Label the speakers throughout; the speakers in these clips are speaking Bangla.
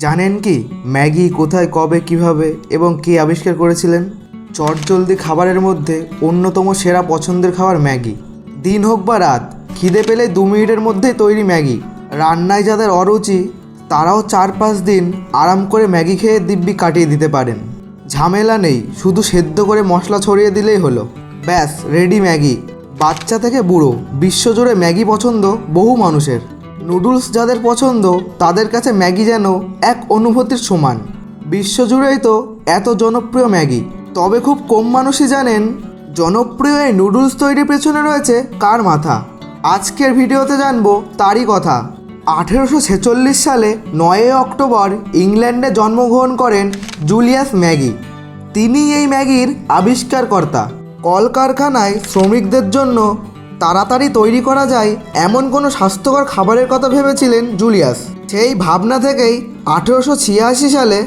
Speaker 1: জানেন কি? ম্যাগি কোথায়, কবে, কীভাবে এবং কে আবিষ্কার করেছিলেন? চটজলদি খাবারের মধ্যে অন্যতম সেরা পছন্দের খাবার ম্যাগি। দিন হোক বা রাত, খিদে পেলে দু মিনিটের মধ্যেই তৈরি ম্যাগি। রান্নায় যাদের অরুচি, তারাও চার পাঁচ দিন আরাম করে ম্যাগি খেয়ে দিব্যি কাটিয়ে দিতে পারেন। ঝামেলা নেই, শুধু সেদ্ধ করে মশলা ছড়িয়ে দিলেই হলো। ব্যাস রেডি ম্যাগি। বাচ্চা থেকে বুড়ো, বিশ্বজুড়ে ম্যাগি পছন্দ বহু মানুষের। নুডলস যাদের পছন্দ, তাদের কাছে ম্যাগি যেন এক অনুভূতির সমান। বিশ্বজুড়েই তো এত জনপ্রিয় ম্যাগি। তবে খুব কম মানুষই জানেন, জনপ্রিয় এই নুডলস তৈরির পেছনে রয়েছে কার মাথা। আজকের ভিডিওতে জানব তারই কথা। আঠেরোশো ছেচল্লিশ সালে নয়ই অক্টোবর ইংল্যান্ডে জন্মগ্রহণ করেন জুলিয়াস ম্যাগি। তিনি এই ম্যাগির আবিষ্কারকর্তা। কলকারখানায় শ্রমিকদের জন্য তাড়াতাড়ি তৈরি করা যায় এমন কোনো স্বাস্থ্যকর খাবারের কথা ভেবেছিলেন জুলিয়াস। সেই ভাবনা থেকেই আঠেরোশো ছিয়াশি সালে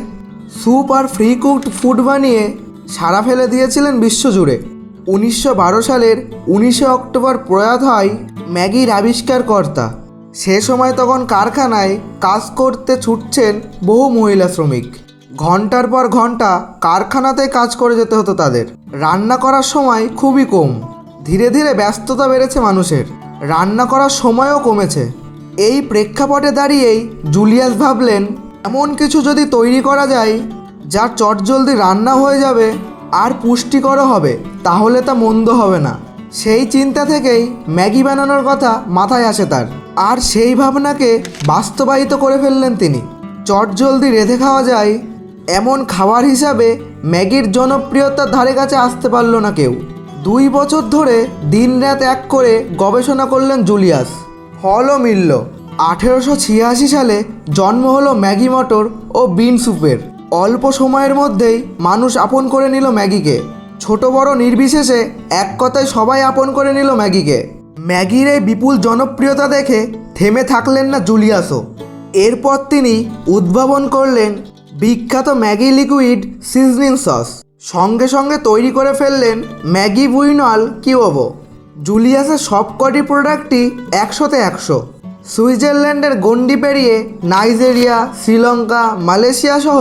Speaker 1: স্যুপ আর ফ্রি কুকড ফুড বানিয়ে সারা ফেলে দিয়েছিলেন বিশ্বজুড়ে। উনিশশো বারো সালের উনিশে অক্টোবর প্রয়াত হয় ম্যাগির আবিষ্কারকর্তা। সে সময় তখন কারখানায় কাজ করতে ছুটছেন বহু মহিলা শ্রমিক। ঘণ্টার পর ঘণ্টা কারখানাতে কাজ করে যেতে হতো তাদের। রান্না করার সময় খুবই কম। ধীরে ধীরে ব্যস্ততা বেড়েছে মানুষের। রান্না করার সময়ও কমেছে। এই প্রেক্ষাপটে দাঁড়িয়েই জুলিয়াস ভাবলেন, এমন কিছু যদি তৈরি করা যায় যা চটজলদি রান্না হয়ে যাবে আর পুষ্টিকরও হবে, তাহলে তা মন্দ হবে না। সেই চিন্তা থেকেই ম্যাগি বানানোর কথা মাথায় আসে তার। আর সেই ভাবনাকে বাস্তবায়িত করে ফেললেন তিনি। চটজলদি রেঁধে খাওয়া যায়, এমন খাবার হিসাবে ম্যাগির জনপ্রিয়তার ধারে কাছে আসতে পারল না কেউ। দুই বছর ধরে দিনরাত এক করে গবেষণা করলেন জুলিয়াস। ফলও মিলল। আঠেরোশো ছিয়াশি সালে জন্ম হলো ম্যাগি মটর ও বিন স্যুপের। অল্প সময়ের মধ্যেই মানুষ আপন করে নিল ম্যাগিকে। ছোট বড় নির্বিশেষে এক কথায় সবাই আপন করে নিল ম্যাগিকে। ম্যাগির এই বিপুল জনপ্রিয়তা দেখে থেমে থাকলেন না জুলিয়াসও। এরপর তিনি উদ্ভাবন করলেন বিখ্যাত ম্যাগি লিকুইড সিজনিং সস। সঙ্গে সঙ্গে তৈরি করে ফেললেন ম্যাগি বুইনল কিউবো জুলিয়াসের সবকটি প্রোডাক্টই একশোতে একশো। সুইজারল্যান্ডের গন্ডি পেরিয়ে নাইজেরিয়া, শ্রীলঙ্কা, মালয়েশিয়া সহ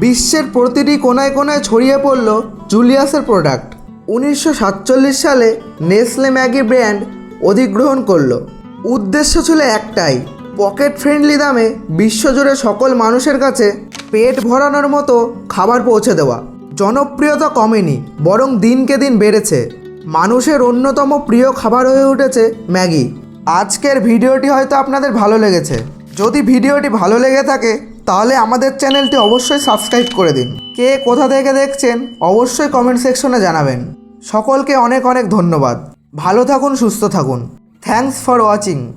Speaker 1: বিশ্বের প্রতিটি কোনায় কোনায় ছড়িয়ে পড়ল জুলিয়াসের প্রোডাক্ট। উনিশশো সাতচল্লিশ সালে নেসলে ম্যাগি ব্র্যান্ড অধিগ্রহণ করল। উদ্দেশ্য ছিল একটাই, পকেট ফ্রেন্ডলি দামে বিশ্বজুড়ে সকল মানুষের কাছে পেট ভরানোর মতো খাবার পৌঁছে দেওয়া। জনপ্রিয়তা কমেনি, বরং দিনকে দিন বেড়েছে। মানুষের অন্যতম প্রিয় খাবার হয়ে উঠেছে ম্যাগি। আজকের ভিডিওটি হয়তো আপনাদের ভালো লেগেছে। যদি ভিডিওটি ভালো লেগে থাকে, তাহলে আমাদের চ্যানেলটি অবশ্যই সাবস্ক্রাইব করে দিন। কে কোথা থেকে দেখছেন, অবশ্যই কমেন্ট সেকশনে জানাবেন। সকলকে অনেক অনেক ধন্যবাদ। ভালো থাকুন, সুস্থ থাকুন। Thanks for watching.